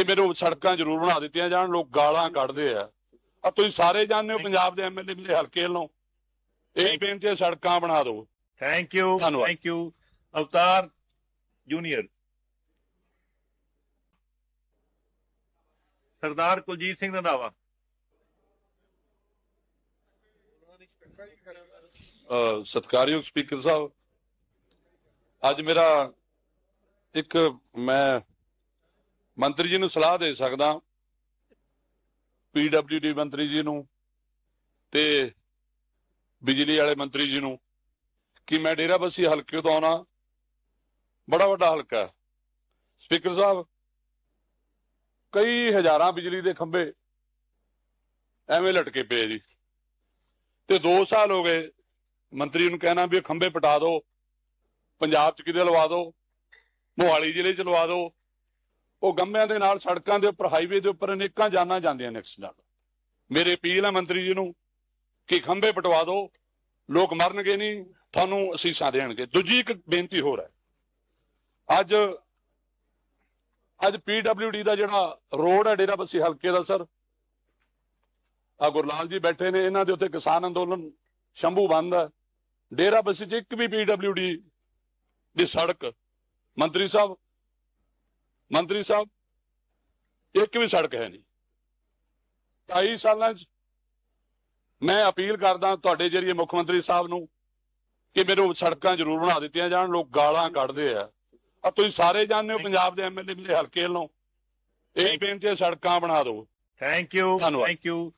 ਕਿ ਮੈਨੂੰ ਸੜਕਾਂ ਜ਼ਰੂਰ ਬਣਾ ਦਿੱਤੀਆਂ ਜਾਣ ਲੋਕ ਗਾਲਾਂ ਕੱਢਦੇ ਆ। ਆ ਤੁਸੀਂ ਸਾਰੇ ਜਾਣਦੇ ਹੋ ਪੰਜਾਬ ਦੇ ਐਮਐਲਏ ਮੇਰੇ ਹਲਕੇ ਵੱਲੋਂ। ਇਹ ਬੇਨਤੀ ਹੈ ਸੜਕਾਂ ਬਣਾ ਦਿਓ। Thank you. Thank you Avtar junior. Sardar Kuljit Singh Randhawa ਸਤਿਕਾਰਯੋਗ ਸਪੀਕਰ ਸਾਹਿਬ ਅੱਜ ਮੇਰਾ ਇੱਕ ਮੈਂ ਮੰਤਰੀ ਜੀ ਨੂੰ ਸਲਾਹ ਦੇ ਸਕਦਾ। ਪੀਡਬਲਯੂਡੀ ਮੰਤਰੀ ਜੀ ਨੂੰ ਤੇ ਬਿਜਲੀ ਵਾਲੇ ਮੰਤਰੀ ਜੀ ਨੂੰ ਕਿ ਮੈਂ ਡੇਰਾਬੱਸੀ ਹਲਕੇ ਤੋਂ ਆਉਣਾ। ਬੜਾ ਵੱਡਾ ਹਲਕਾ ਸਪੀਕਰ ਸਾਹਿਬ, ਕਈ ਹਜ਼ਾਰਾਂ ਬਿਜਲੀ ਦੇ ਖੰਭੇ ਐਵੇਂ ਲਟਕੇ ਪਏ ਜੀ। ਤੇ 2 ਸਾਲ ਹੋ ਗਏ ਮੰਤਰੀ ਨੂੰ ਕਹਿਣਾ ਵੀ ਖੰਭੇ ਪਟਾ ਦਿਓ ਪੰਜਾਬ ਚ ਕਿਤੇ ਲਵਾ ਦਿਓ ਮੋਹਾਲੀ ਜ਼ਿਲ੍ਹੇ ਚ ਲਵਾ ਦਿਓ ਉਹ ਗੰਮਿਆਂ ਦੇ ਨਾਲ ਸੜਕਾਂ ਦੇ ਉੱਪਰ ਹਾਈਵੇ ਦੇ ਉੱਪਰ ਅਨੇਕਾਂ ਜਾਨਾਂ ਜਾਂਦੀਆਂ ਨੇ ਐਕਸੀਡੈਂਟ ਮੇਰੇ ਅਪੀਲ ਹੈ ਮੰਤਰੀ ਜੀ ਨੂੰ ਕਿ ਖੰਭੇ ਪਟਵਾ ਦਿਓ, ਲੋਕ ਮਰਨਗੇ ਨਹੀਂ, ਤੁਹਾਨੂੰ ਅਸੀਸਾਂ ਦੇਣਗੇ। ਦੂਜੀ ਇੱਕ ਬੇਨਤੀ ਹੋਰ ਹੈ। ਅੱਜ ਅੱਜ ਪੀਡਬਲਯੂਡੀ ਦਾ ਜਿਹੜਾ ਰੋਡ ਹੈ ਡੇਰਾਬੱਸੀ ਹਲਕੇ ਦਾ ਸਰ ਆ ਗੁਰਲਾਲ ਜੀ ਬੈਠੇ ਨੇ, ਇਹਨਾਂ ਦੇ ਉੱਤੇ ਕਿਸਾਨ ਅੰਦੋਲਨ ਸ਼ੰਭੂ ਬੰਦ ਹੈ। ਡੇਰਾ ਬੱਸੀ ਚ ਇੱਕ ਵੀ ਪੀਡਬਲਯੂਡੀ ਦੀ ਸੜਕ, ਮੰਤਰੀ ਸਾਹਿਬ ਮੰਤਰੀ ਸਾਹਿਬ ਇੱਕ ਵੀ ਸੜਕ ਹੈ ਨਹੀਂ। 22 ਸਾਲਾਂ ਚ ਮੈਂ ਅਪੀਲ ਕਰਦਾ ਤੁਹਾਡੇ ਜਰੀਏ ਮੁੱਖ ਮੰਤਰੀ ਸਾਹਿਬ ਨੂੰ ਕਿ ਮੈਨੂੰ ਸੜਕਾਂ ਜ਼ਰੂਰ ਬਣਾ ਦਿੱਤੀਆਂ ਜਾਣ ਲੋਕ ਗਾਲਾਂ ਕੱਢਦੇ ਆ। ਆ ਤੁਸੀਂ ਸਾਰੇ ਜਾਣਦੇ ਹੋ ਪੰਜਾਬ ਦੇ ਐਮਐਲਏ ਮੇਰੇ ਹਲਕੇ ਵੱਲੋਂ। ਇਹ ਬੇਨਤੀ ਹੈ ਸੜਕਾਂ ਬਣਾ ਦਿਓ। Thank you. Thank you